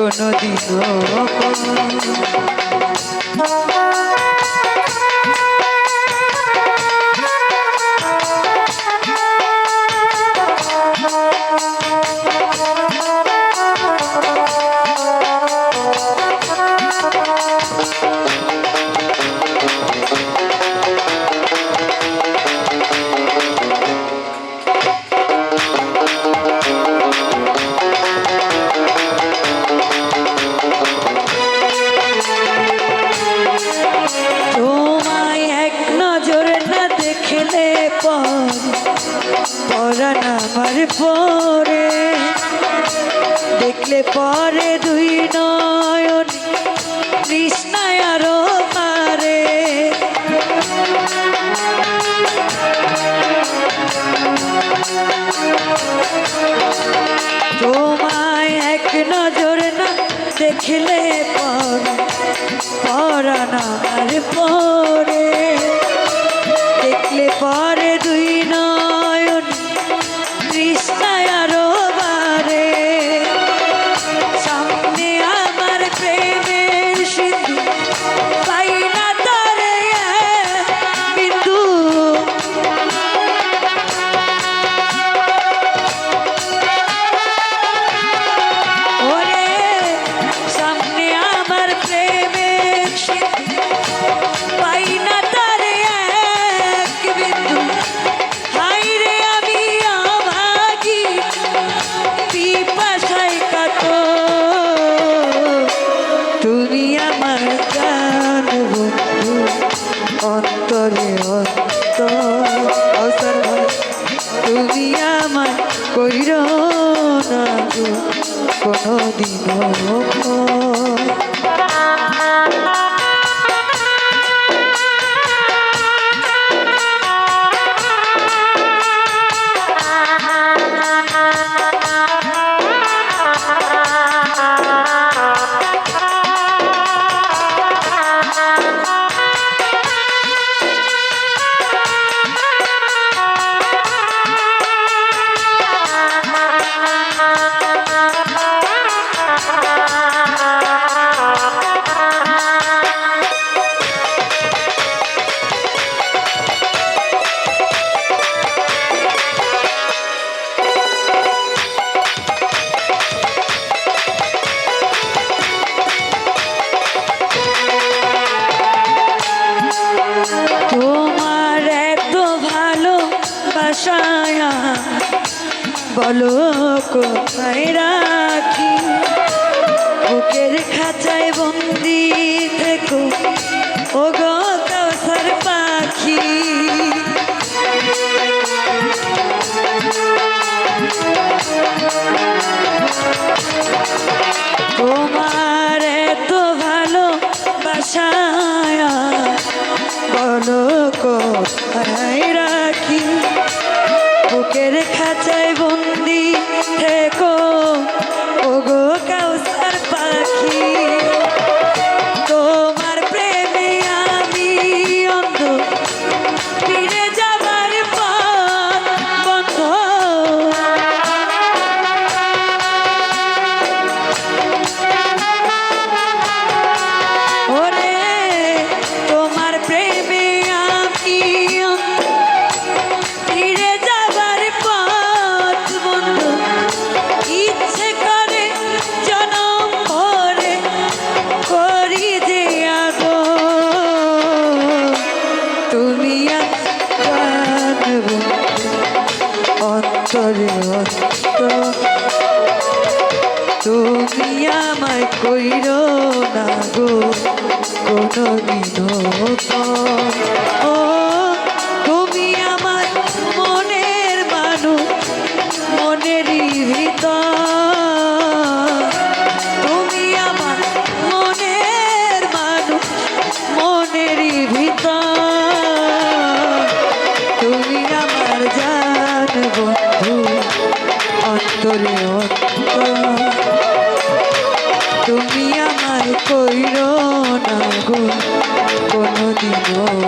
কোনো আমার পরে, দেখলে পরে দুই নয়ন, কৃষ্ণায় পারে। তোমায় এক নজর না দেখলে পর, পরাণ আমার পরে, দেখলে পরে অন্তরে অন্তর অবসর তুমি আমার কইর না কোনো দিন বলো কোথায় রাখি? বুকের খাঁচায় বন্দি থেকো। ও খাঁচায় বন্দি থেকো অন্তরে তুমি আমায় কইর না গো কোনো ও তুমি আমার মনের মানুষ মনেরই ভিতর। বন্ধু অন্তরে তুমি আমার কইর না গো কোনদিনও